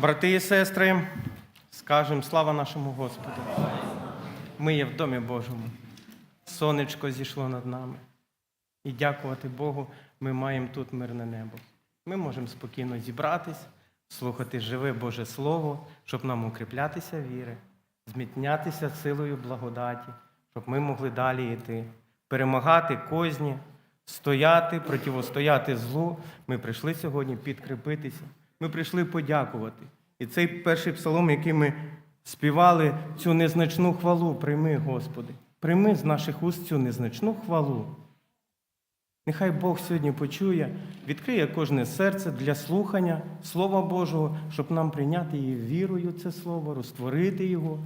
Брати і сестри, скажемо слава нашому Господу. Ми є в домі Божому. Сонечко зійшло над нами. І дякувати Богу, ми маємо тут мирне небо. Ми можемо спокійно зібратись, слухати живе Боже Слово, щоб нам укріплятися віри, змітнятися силою благодаті, щоб ми могли далі йти, перемагати козні, стояти, противостояти злу. Ми прийшли сьогодні підкріпитися. Ми прийшли подякувати. І цей перший псалом, який ми співали, цю незначну хвалу, прийми, Господи. Прийми з наших уст цю незначну хвалу. Нехай Бог сьогодні почує, відкриє кожне серце для слухання Слова Божого, щоб нам прийняти її вірою, це слово, розтворити його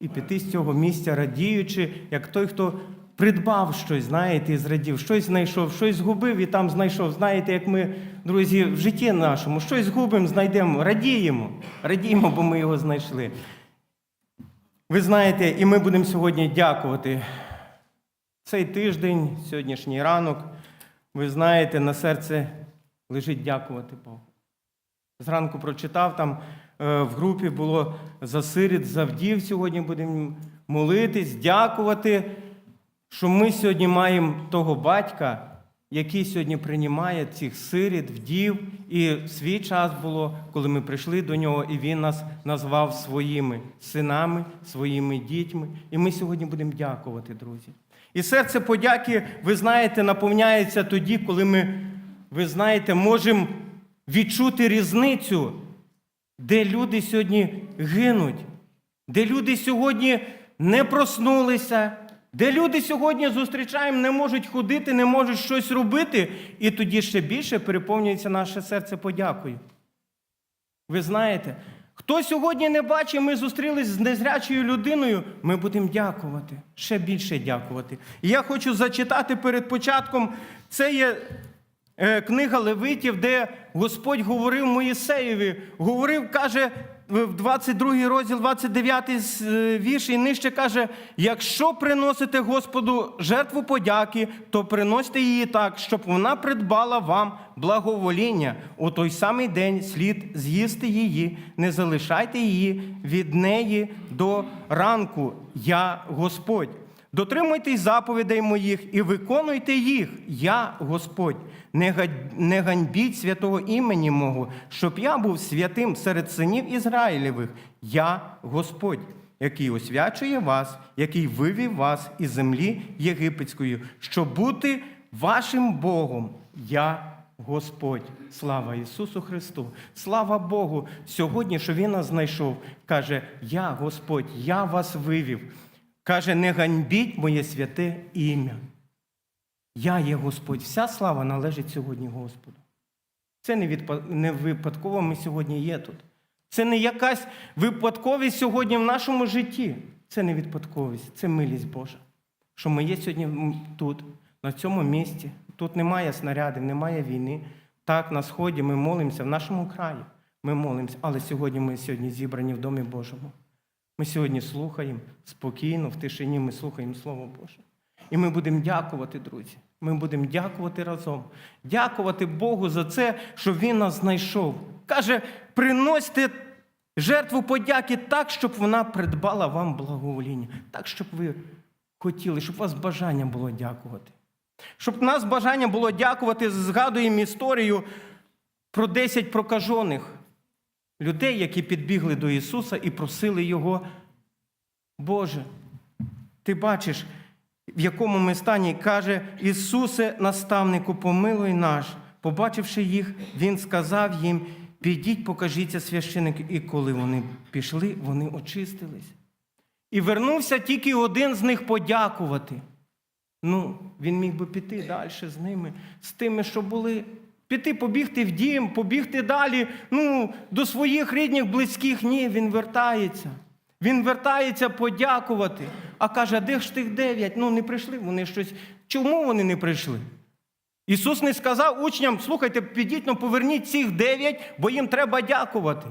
і піти з цього місця, радіючи, як той, хто придбав щось, знаєте, і зрадів, щось знайшов, щось згубив і там знайшов. Знаєте, як ми, друзі, в житті нашому щось згубимо, знайдемо, радіємо, радіємо, бо ми його знайшли. Ви знаєте, і ми будемо сьогодні дякувати. Цей тиждень, сьогоднішній ранок, ви знаєте, на серце лежить дякувати Богу. Зранку прочитав там е, в групі було за сиріт, за. Сьогодні будемо молитись, дякувати, що ми сьогодні маємо того батька, який сьогодні приймає цих сиріт, вдів. І свій час було, коли ми прийшли до нього, і він нас назвав своїми синами, своїми дітьми. І ми сьогодні будемо дякувати, друзі. І серце подяки, ви знаєте, наповняється тоді, коли ми, ви знаєте, можемо відчути різницю, де люди сьогодні гинуть, де люди сьогодні не проснулися, де люди сьогодні зустрічаємо, не можуть ходити, не можуть щось робити, і тоді ще більше переповнюється наше серце подякою. Ви знаєте, хто сьогодні не бачить, ми зустрілись з незрячою людиною, ми будемо дякувати, ще більше дякувати. І я хочу зачитати перед початком. Це є е, книга Левитів, де Господь говорив Моїсеєві, говорив, каже, 22 розділ, 29 е, вірш, і нижче каже: якщо приносите Господу жертву подяки, то приносите її так, щоб вона придбала вам благовоління. У той самий день слід з'їсти її, не залишайте її від неї до ранку. Я Господь. Дотримуйтесь заповідей моїх і виконуйте їх. Я Господь. Не ганьбіть святого імені мого, щоб я був святим серед синів Ізраїлевих. Я Господь, який освячує вас, який вивів вас із землі єгипетської, щоб бути вашим Богом. Я Господь, слава Ісусу Христу, слава Богу, сьогодні, що Він нас знайшов, каже: Я Господь, я вас вивів. Каже, не ганьбіть моє святе ім'я. Я є Господь. Вся слава належить сьогодні Господу. Це не, відпа- не випадково ми сьогодні є тут. Це не якась випадковість сьогодні в нашому житті. Це не випадковість, це милість Божа. Що ми є сьогодні тут, на цьому місці. Тут немає снарядів, немає війни. Так, на сході ми молимося в нашому краї. Ми молимося, але сьогодні ми сьогодні зібрані в Домі Божому. Ми сьогодні слухаємо спокійно, в тишині ми слухаємо Слово Боже. І ми будемо дякувати, друзі. Ми будемо дякувати разом. Дякувати Богу за це, що Він нас знайшов. Каже, приносьте жертву подяки так, щоб вона придбала вам благовоління. Так, щоб ви хотіли, щоб у вас бажання було дякувати. Щоб у нас бажання було дякувати, згадуємо історію про 10 прокажених людей, які підбігли до Ісуса і просили Його, Боже, ти бачиш, в якому ми стані, каже, Ісусе, наставнику, помилуй наш. Побачивши їх, Він сказав їм: підіть, покажіться священику. І коли вони пішли, вони очистились. І вернувся тільки один з них подякувати. Ну, він міг би піти далі з ними, з тими, що були. Піти, побігти в дім, побігти далі, ну, до своїх рідних, близьких. Ні, він вертається. Він вертається подякувати. А каже, а де ж тих дев'ять? Ну, не прийшли вони щось. Чому вони не прийшли? Ісус не сказав учням, слухайте, підіть, ну поверніть цих дев'ять, бо їм треба дякувати.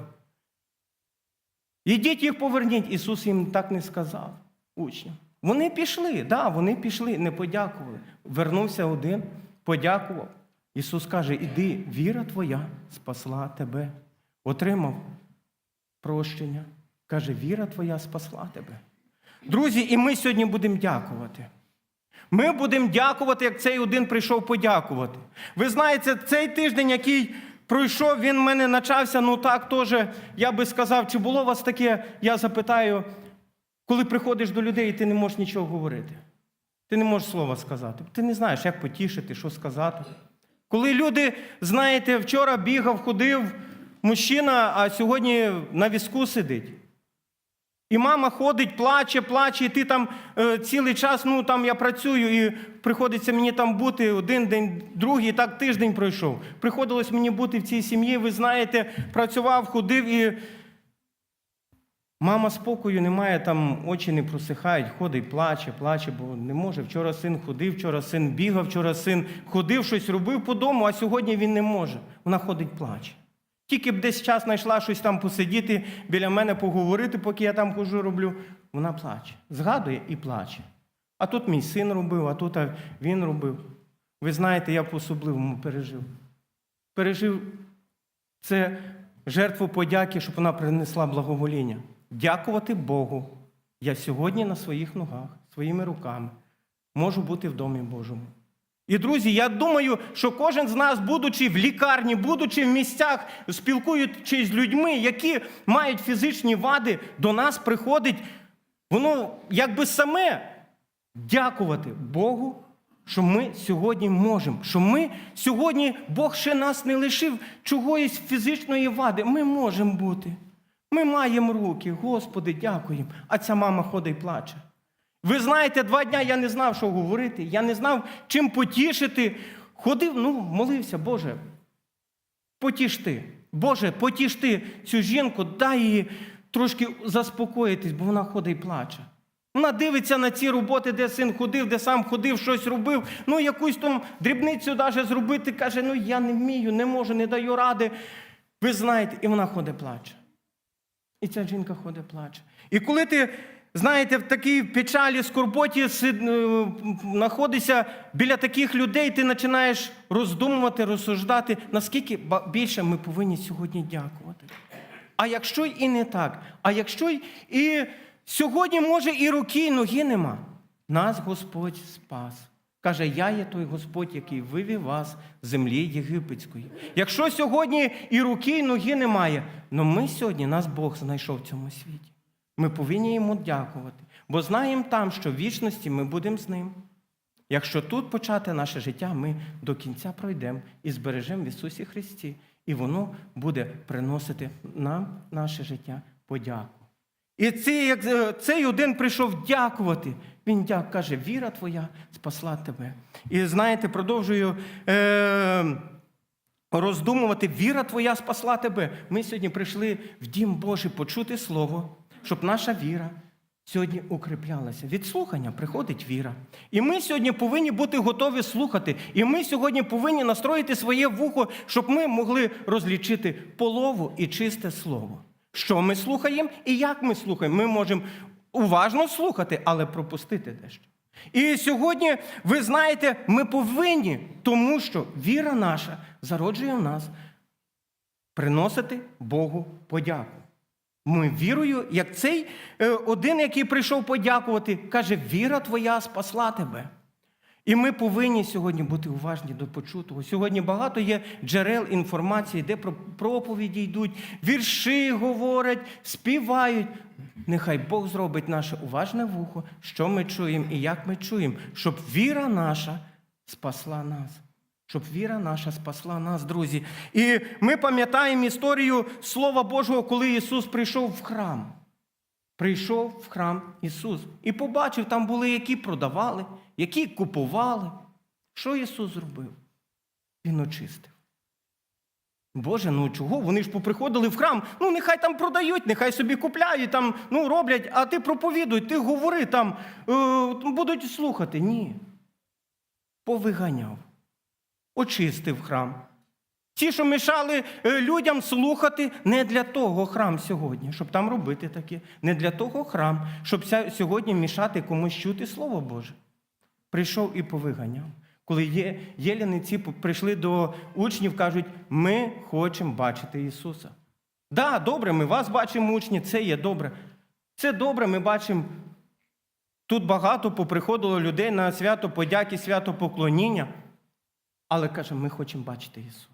Ідіть їх поверніть. Ісус їм так не сказав учням. Вони пішли, да, вони пішли, не подякували. Вернувся один, подякував. Ісус каже: Іди, віра твоя спасла тебе. Отримав прощення. Каже, віра твоя спасла тебе. Друзі, і ми сьогодні будемо дякувати. Ми будемо дякувати, як цей один прийшов подякувати. Ви знаєте, цей тиждень, який пройшов, він в мене почався, ну так теж, я би сказав, чи було у вас таке, я запитаю, коли приходиш до людей, і ти не можеш нічого говорити. Ти не можеш слова сказати. Ти не знаєш, як потішити, що сказати. Коли люди, знаєте, вчора бігав, ходив мужчина, а сьогодні на візку сидить. І мама ходить, плаче, плаче, і ти там е, цілий час, ну там я працюю, і приходиться мені там бути один день, другий, і так тиждень пройшов. Приходилось мені бути в цій сім'ї, ви знаєте, працював, ходив і. Мама спокою немає, там очі не просихають, ходить, плаче, плаче, бо не може. Вчора син ходив, вчора син бігав, вчора син ходив, щось робив по дому, а сьогодні він не може. Вона ходить, плаче. Тільки б десь час знайшла щось там посидіти, біля мене поговорити, поки я там хожу, роблю. Вона плаче. Згадує і плаче. А тут мій син робив, а тут він робив. Ви знаєте, я по-особливому пережив. Пережив це жертву подяки, щоб вона принесла благовоління. Дякувати Богу. Я сьогодні на своїх ногах, своїми руками можу бути в домі Божому. І, друзі, я думаю, що кожен з нас, будучи в лікарні, будучи в місцях, спілкуючись з людьми, які мають фізичні вади, до нас приходить, воно якби саме дякувати Богу, що ми сьогодні можемо, що ми сьогодні Бог ще нас не лишив чогоїсь фізичної вади. Ми можемо бути. Ми маємо руки, Господи, дякуємо. А ця мама ходить і плаче. Ви знаєте, два дня я не знав, що говорити, я не знав, чим потішити. Ходив, ну, молився, Боже, потіш ти. Боже, потіш ти цю жінку, дай їй трошки заспокоїтись, бо вона ходить і плаче. Вона дивиться на ці роботи, де син ходив, де сам ходив, щось робив. Ну, якусь там дрібницю навіть зробити, каже, ну я не вмію, не можу, не даю ради. Ви знаєте, і вона ходить плаче. І ця жінка ходить плаче. І коли ти, знаєте, в такій печалі, скорботі знаходишся біля таких людей, ти починаєш роздумувати, розсуждати, наскільки більше ми повинні сьогодні дякувати. А якщо і не так, а якщо і сьогодні, може, і руки, і ноги нема, нас Господь спас. Каже, я є той Господь, який вивів вас з землі єгипетської. Якщо сьогодні і руки, і ноги немає, але ми сьогодні, нас Бог знайшов в цьому світі. Ми повинні йому дякувати, бо знаємо там, що в вічності ми будемо з ним. Якщо тут почати наше життя, ми до кінця пройдемо і збережемо в Ісусі Христі, і воно буде приносити нам наше життя подяку. І цей, як, е, цей один прийшов дякувати. Він дяк, каже, віра твоя спасла тебе. І знаєте, продовжую е, роздумувати, віра твоя спасла тебе. Ми сьогодні прийшли в дім Божий почути Слово, щоб наша віра сьогодні укріплялася. Від слухання приходить віра. І ми сьогодні повинні бути готові слухати. І ми сьогодні повинні настроїти своє вухо, щоб ми могли розлічити полову і чисте слово. Що ми слухаємо і як ми слухаємо. Ми можемо уважно слухати, але пропустити дещо. І сьогодні, ви знаєте, ми повинні, тому що віра наша зароджує в нас приносити Богу подяку. Ми вірою, як цей е, один, який прийшов подякувати, каже: віра твоя спасла тебе. І ми повинні сьогодні бути уважні до почутого. Сьогодні багато є джерел інформації, де про проповіді йдуть, вірші говорять, співають. Нехай Бог зробить наше уважне вухо, що ми чуємо і як ми чуємо, щоб віра наша спасла нас. Щоб віра наша спасла нас, друзі. І ми пам'ятаємо історію Слова Божого, коли Ісус прийшов в храм. Прийшов в храм Ісус і побачив, там були, які продавали, які купували. Що Ісус зробив? Він очистив. Боже, ну чого? Вони ж поприходили в храм. Ну, нехай там продають, нехай собі купляють, там, ну, роблять, а ти проповідуй, ти говори там, е, будуть слухати. Ні. Повиганяв, очистив храм. Ті, що мішали е, людям слухати, не для того храм сьогодні, щоб там робити таке. Не для того храм, щоб сьогодні мішати комусь чути Слово Боже. Прийшов і повиганяв. Коли є, єляниці прийшли до учнів, кажуть, ми хочемо бачити Ісуса. Да, добре, ми вас бачимо, учні, це є добре. Це добре, ми бачимо. Тут багато поприходило людей на свято подяки, свято поклоніння. Але каже, ми хочемо бачити Ісуса.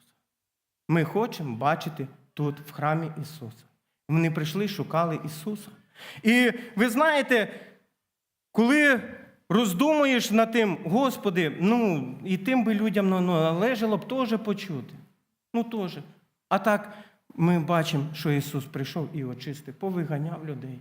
Ми хочемо бачити тут, в храмі Ісуса. Вони прийшли, шукали Ісуса. І ви знаєте, коли роздумуєш над тим, Господи, ну і тим би людям ну, ну, належало б теж почути. Ну теж. А так ми бачимо, що Ісус прийшов і очистив, повиганяв людей.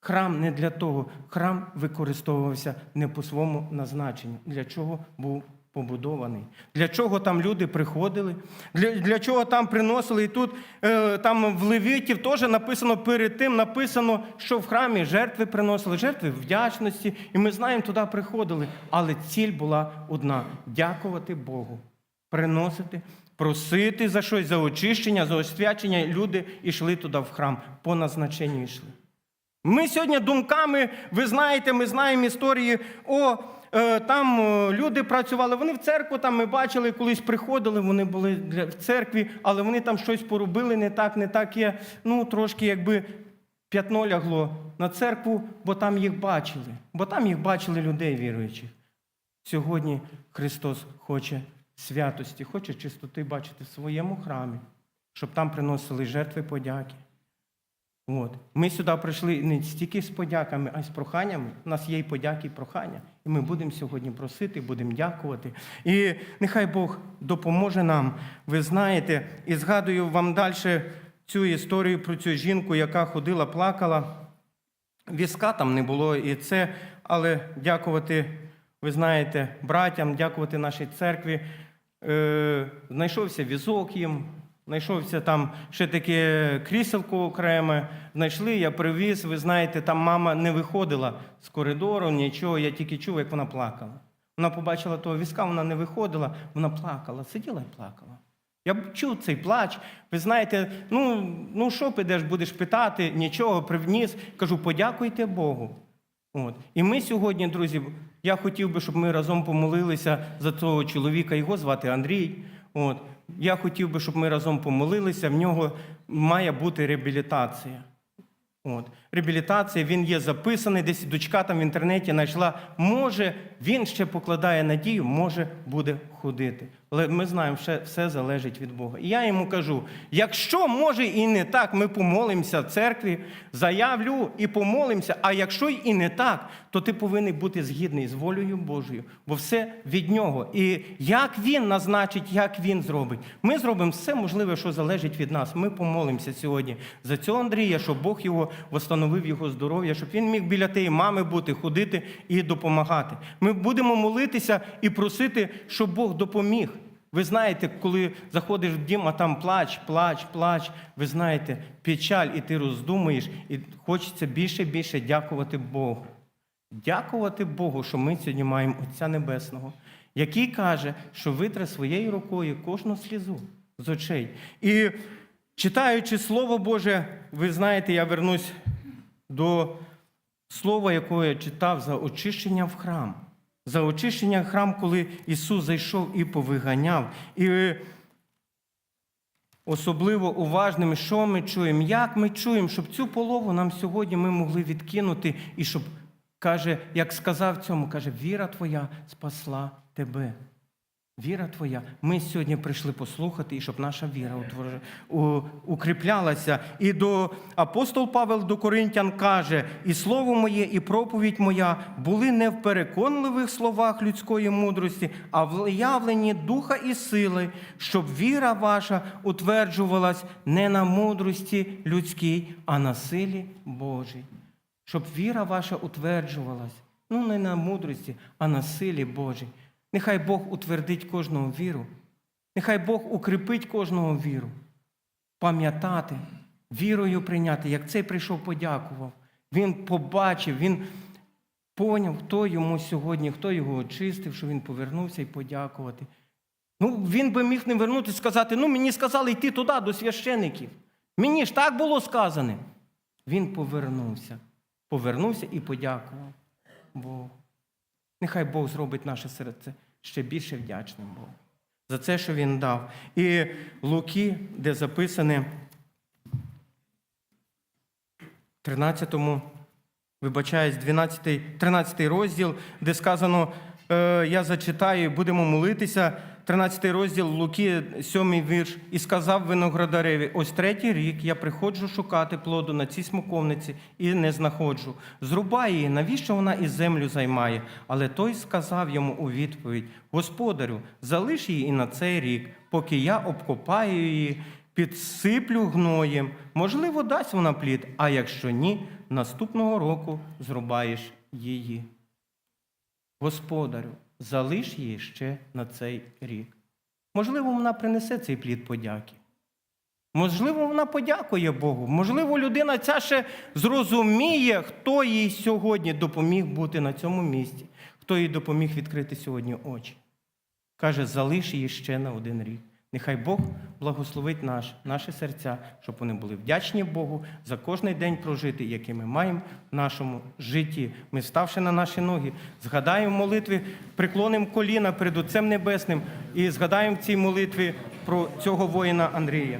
Храм не для того, храм використовувався не по своєму назначенню. Для чого був побудований? Для чого там люди приходили? Для, для чого там приносили? І тут е, там в Левітів теж написано перед тим, написано, що в храмі жертви приносили, жертви вдячності. І ми знаємо, туди приходили. Але ціль була одна дякувати Богу, приносити. Просити за щось, за очищення, за освячення, люди йшли туди в храм, по назначенню йшли. Ми сьогодні думками, ви знаєте, ми знаємо історії, о, там е, люди працювали, вони в церкву там ми бачили, колись приходили, вони були в церкві, але вони там щось поробили не так, не так є. Ну, трошки якби п'ятно лягло на церкву, бо там їх бачили, бо там їх бачили людей віруючих. Сьогодні Христос хоче святості, хоче чистоти бачити в своєму храмі, щоб там приносили жертви подяки. От. Ми сюди прийшли не стільки з подяками, а й з проханнями. У нас є і подяки, і прохання. І ми будемо сьогодні просити, будемо дякувати. І нехай Бог допоможе нам. Ви знаєте, і згадую вам далі цю історію про цю жінку, яка ходила, плакала. Візка там не було і це, але дякувати, ви знаєте, братям, дякувати нашій церкві. Е, знайшовся візок їм, знайшовся там ще таке кріселко окреме. Знайшли, я привіз. Ви знаєте, там мама не виходила з коридору, нічого. Я тільки чув, як вона плакала. Вона побачила того візка, вона не виходила, вона плакала, сиділа і плакала. Я чув цей плач. Ви знаєте, ну, ну що підеш, будеш питати, нічого, привніс. Кажу, подякуйте Богу. От. І ми сьогодні, друзі, я хотів би, щоб ми разом помолилися за цього чоловіка. Його звати Андрій. От. Я хотів би, щоб ми разом помолилися. В нього має бути реабілітація. От. Реабілітація, він є записаний, десь дочка там в інтернеті знайшла. Може, він ще покладає надію, може буде ходити. Але ми знаємо, що все залежить від Бога. І я йому кажу: якщо може і не так, ми помолимося в церкві, заявлю і помолимося. А якщо і не так, то ти повинен бути згідний з волею Божою, бо все від нього. І як він назначить, як він зробить. Ми зробимо все можливе, що залежить від нас. Ми помолимося сьогодні за цього Андрія, щоб Бог його восстановив його здоров'я, щоб він міг біля тієї мами бути, ходити і допомагати. Ми будемо молитися і просити, щоб Бог допоміг. Ви знаєте, коли заходиш в дім, а там плач, плач, плач. Ви знаєте, печаль, і ти роздумуєш, і хочеться більше і більше дякувати Богу. Дякувати Богу, що ми сьогодні маємо Отця Небесного, який каже, що витре своєю рукою кожну слізу з очей. І читаючи Слово Боже, ви знаєте, я вернусь до слова, якого я читав за очищення в храм. За очищення храм, коли Ісус зайшов і повиганяв. І особливо уважними, що ми чуємо, як ми чуємо, щоб цю полову нам сьогодні ми могли відкинути, і щоб, каже, як сказав цьому, каже, віра твоя спасла тебе. Віра твоя. Ми сьогодні прийшли послухати, і щоб наша віра укріплялася. І до апостол Павел до Коринтян каже: і слово моє, і проповідь моя були не в переконливих словах людської мудрості, а в явленні духа і сили, щоб віра ваша утверджувалась не на мудрості людській, а на силі Божій. Щоб віра ваша утверджувалась, ну не на мудрості, а на силі Божій. Нехай Бог утвердить кожного віру. Нехай Бог укріпить кожного віру. Пам'ятати, вірою прийняти, як цей прийшов, подякував. Він побачив, він поняв, хто йому сьогодні, хто його очистив, що він повернувся і подякувати. Ну, він би міг не вернутися і сказати: ну, мені сказали йти туди, до священиків. Мені ж так було сказане. Він повернувся. Повернувся і подякував Богу. Нехай Бог зробить наше серце ще більше вдячним Богу за це, що Він дав. І Луки, де записане 13-му, вибачаюсь, 12, 13 розділ, де сказано, е, я зачитаю, будемо молитися. 13 розділ Луки, 7 вірш, і сказав виноградареві: ось третій рік я приходжу шукати плоду на цій смоковниці і не знаходжу. Зрубай її, навіщо вона і землю займає? Але той сказав йому у відповідь: Господарю, залиш її і на цей рік, поки я обкопаю її, підсиплю гноєм. Можливо, дасть вона плід, а якщо ні, наступного року зрубаєш її. Господарю, залиш її ще на цей рік. Можливо, вона принесе цей плід подяки. Можливо, вона подякує Богу. Можливо, людина ця ще зрозуміє, хто їй сьогодні допоміг бути на цьому місці, хто їй допоміг відкрити сьогодні очі. Каже, залиш її ще на один рік. Нехай Бог благословить наш, наші серця, щоб вони були вдячні Богу за кожний день прожити, який ми маємо в нашому житті. Ми, ставши на наші ноги, згадаємо молитви, приклонимо коліна перед Отцем Небесним і згадаємо в цій молитві про цього воїна Андрія.